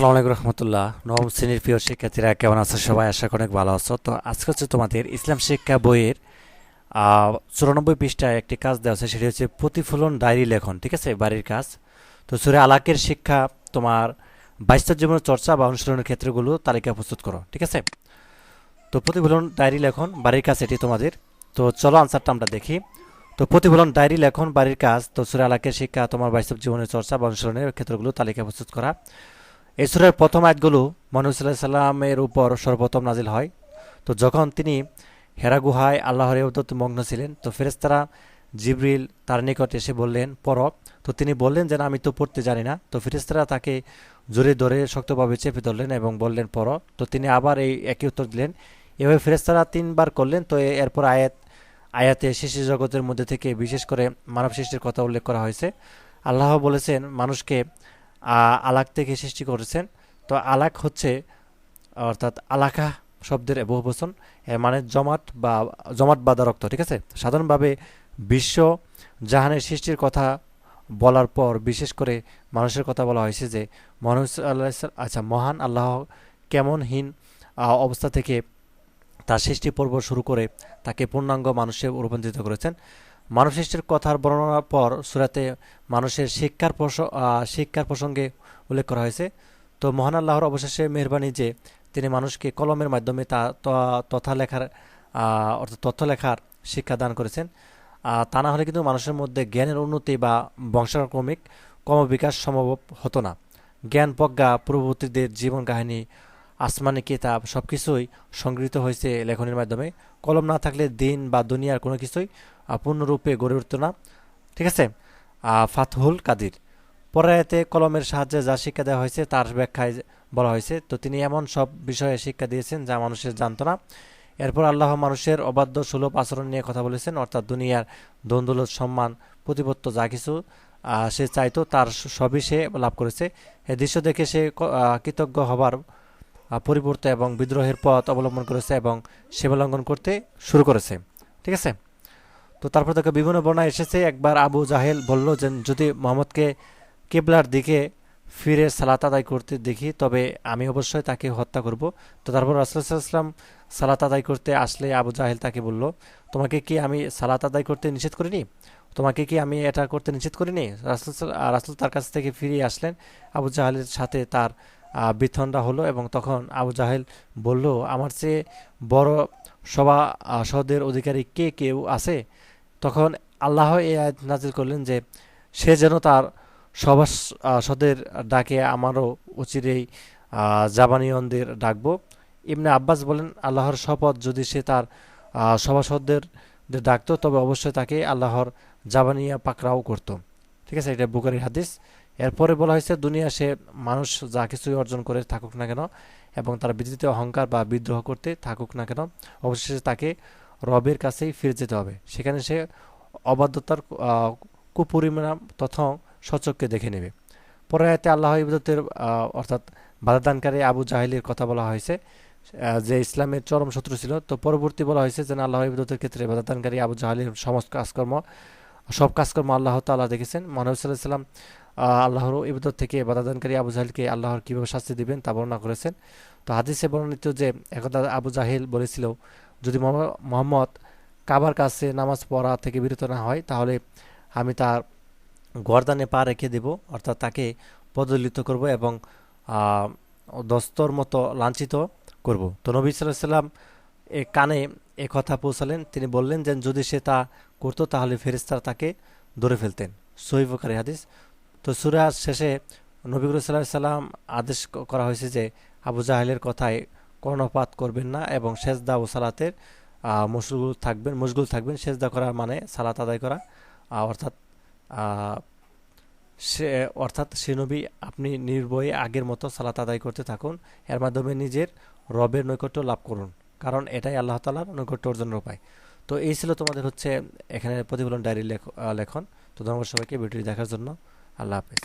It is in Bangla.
আসসালামু আলাইকুম রহমতুল্লাহ। নবম শ্রেণির প্রিয় শিক্ষার্থীরা, কেমন আছো সবাই? আশা করি অনেক ভালো আছো। তো আজকে হচ্ছে তোমাদের ইসলাম শিক্ষা বইয়ের চুরানব্বই পৃষ্ঠায় একটি কাজ দেওয়া আছে, সেটি হচ্ছে প্রতিফলন ডায়েরি লেখন, ঠিক আছে? বাড়ির কাজ। তো সুরে আলাকের শিক্ষা তোমার বাইস্তর জীবনের চর্চা বা অনুশীলনের ক্ষেত্রগুলো তালিকা প্রস্তুত করো, ঠিক আছে? তো প্রতিফলন ডায়েরি লেখন, বাড়ির কাজ এটি তোমাদের। তো চলো আনসারটা আমরা দেখি। তো প্রতিফলন ডায়েরি লেখন, বাড়ির কাজ। তো সুরে আলাকের শিক্ষা তোমার বাস্তব জীবনের চর্চা বা অনুশীলনের ক্ষেত্রগুলো তালিকা প্রস্তুত করা। এই সুরের প্রথম আয়াতগুলো মহানবী সাল্লাহ সাল্লামের উপর সর্বপ্রথম নাজিল হয়। তো যখন তিনি হেরা গুহায় আল্লাহর ইবাদত মগ্ন ছিলেন, তো ফেরেস্তারা জিবরিল তার নিকট এসে বললেন, পর, তো তিনি বললেন যে আমি তো পড়তে জানি না। তো ফেরেস্তারা তাকে জোরে ধরে শক্তভাবে চেপে ধরলেন এবং বললেন, পর। তো তিনি আবার এই একই উত্তর দিলেন। এভাবে ফেরেস্তারা তিনবার করলেন, তো এরপর আয়াত, আয়াতে শিশু জগতের মধ্যে থেকে বিশেষ করে মানব সৃষ্টির কথা উল্লেখ করা হয়েছে। আল্লাহ বলেছেন, মানুষকে আলাক থেকে সৃষ্টি করেছেন। তো আলাক হচ্ছে, অর্থাৎ আলাকা শব্দের বহু বচন এর মানে জমাট বা, জমাট বাঁধা রক্ত, ঠিক আছে? সাধারণভাবে বিশ্ব জাহানের সৃষ্টির কথা বলার পর বিশেষ করে মানুষের কথা বলা হয়েছে যে মানুষ আল্লাহ আচ্ছা মহান আল্লাহ কেমনহীন অবস্থা থেকে তার সৃষ্টি পর্ব শুরু করে তাকে পূর্ণাঙ্গ মানুষে রূপান্তরিত করেছেন। মানব কথার বর্ণনার পর সুরাতে মানুষের শিক্ষার শিক্ষার প্রসঙ্গে উল্লেখ করা হয়েছে। তো মহান আল্লাহর অবশেষে মেহরবানি যে তিনি মানুষকে কলমের মাধ্যমে তা তথা লেখার অর্থাৎ তথ্য লেখার শিক্ষা দান করেছেন। তা না হলে কিন্তু মানুষের মধ্যে জ্ঞানের উন্নতি বা বংশানুক্রমিক ক্রমবিকাশ সম্ভব হতো না। জ্ঞান প্রজ্ঞা পূর্ববর্তীদের জীবন কাহিনী, আসমানি কিতাব সব কিছুই সংগৃহীত হয়েছে লেখনের মাধ্যমে। কলম না থাকলে দিন বা দুনিয়ার কোনো কিছুই পূর্ণরূপে গড়ে উঠত না। ঠিক আছে? ফাতহুল কাদির। পরে কলমের সাহায্যে যা শিক্ষা দেওয়া হয়েছে তার ব্যাখ্যায় বলা হয়েছে, তো তিনি এমন সব বিষয়ে শিক্ষা দিয়েছেন যা মানুষের জানত না। এরপর আল্লাহ মানুষের অবাধ্য সুলভ আচরণ নিয়ে কথা বলেছেন, অর্থাৎ দুনিয়ার দন্দলত সম্মান, প্রতিপত্ত যা কিছু সে চাইতো তার সবই সে লাভ করেছে। এই দৃশ্য দেখে সে কৃতজ্ঞ হবার পরিবর্তে এবং বিদ্রোহের পথ অবলম্বন করেছে এবং সীমালঙ্ঘন করতে শুরু করেছে। ঠিক আছে? তো তারপর তাকে বিভিন্ন বর্ণায় এসেছে। একবার আবু জাহেল বলল যে, যদি মোহাম্মদকে কেবলার দিকে ফিরে সালাত আদায় করতে দেখি, তবে আমি অবশ্যই তাকে হত্যা করব। তো তারপর রাসুলাম সালাত আদায় করতে আসলে আবু জাহেল তাকে বলল, তোমাকে কি আমি সালাত আদায় করতে নিষেধ করিনি? তোমাকে কি আমি এটা করতে নিষেধ করিনি? রাসুল রাসুল তার কাছ থেকে ফিরে আসলেন। আবু জাহেলের সাথে তার বিথনরা হলো এবং তখন আবু জাহেল বলল, আমার চেয়ে বড় সভা সদের অধিকারী কে, কেউ আছে? তখন আল্লাহ এই আয়াত নাজিল করলেন যে সে যেন তার সভাস আহ, সদের ডাকে আমারও অচিরেই জাবানিয়নদের ডাকবো। ইবনে আব্বাস বলেন আল্লাহর শপথ যদি সে তার সভাসদদের ডাকতো তবে অবশ্যই তাকে আল্লাহর জাবানিয়া পাকড়াও করতো। ঠিক আছে এটা বুকারির হাদিস। এরপরে বলা হয়েছে দুনিয়া সে মানুষ যা কিছুই অর্জন করে থাকুক না কেন এবং তার বিদ্যুতে অহংকার বা বিদ্রোহ করতে থাকুক না কেন অবশেষে তাকে রবের কাছেই ফিরে যেতে হবে। সেখানে সে অবাধ্যতার কুপরিমাণ তথা সচককে দেখে নেবে। পরে আয়াতে আল্লাহ ইবাদতের অর্থাৎ বাধাদানকারী আবু জাহিলের কথা বলা হয়েছে যে ইসলামের চরম শত্রু ছিল। তো পরবর্তী বলা হয়েছে যে আল্লাহ ইবাদতের ক্ষেত্রে বাধাদানকারী আবু জাহালের সমস্ত কাজকর্ম, সব কাজকর্ম আল্লাহ তাআলা দেখেছেন। সাল্লাম আল্লাহর ইবাদত থেকে বাধাদানকারী আবু জাহিলকে আল্লাহর কীভাবে শাস্তি দিবেন তা বর্ণনা করেছেন। তো হাদিসে বর্ণিত যে, একদা আবু জাহিল বলেছিল যদি মোহাম্মদ- কাবার কাছে নামাজ পড়া থেকে বিরত না হয়, তাহলে আমি তার গর্দানে পা রেখে দেব, অর্থাৎ তাকে পদলিত করব এবং দস্তর মতো লাঞ্ছিত করব। তো নবী সাল্লাম এ কানে এ কথা পৌঁছালেন। তিনি বললেন যে, যদি সে তা করতো, তাহলে ফেরেস্তারা তাকে ধরে ফেলতেন। সহিবকারী হাদিস। তো সুরা শেষে নবী করিম সাল্লাহ সাল্লাম আদেশ করা হয়েছে যে, আবু জাহেলের কথায় কর্ণপাত করবেন না এবং সেজদা ও সালাতের মশগুল থাকবেন মশগুল থাকবেন। সেজদা করার মানে সালাত আদায় করা। অর্থাৎ সে অর্থাৎ সে আপনি নির্ভয়ে আগের মতো সালাত আদায় করতে থাকুন। এর মাধ্যমে নিজের রবের নৈকট্য লাভ করুন। কারণ এটাই আল্লাহ তালার নৈকট্য অর্জনের উপায়। তো এই ছিল তোমাদের হচ্ছে এখানে প্রতিফলন ডায়েরি লেখ- লেখন। তো ধন্যবাদ সবাইকে ভিডিওটি দেখার জন্য। আল্লাহ হাফেজ।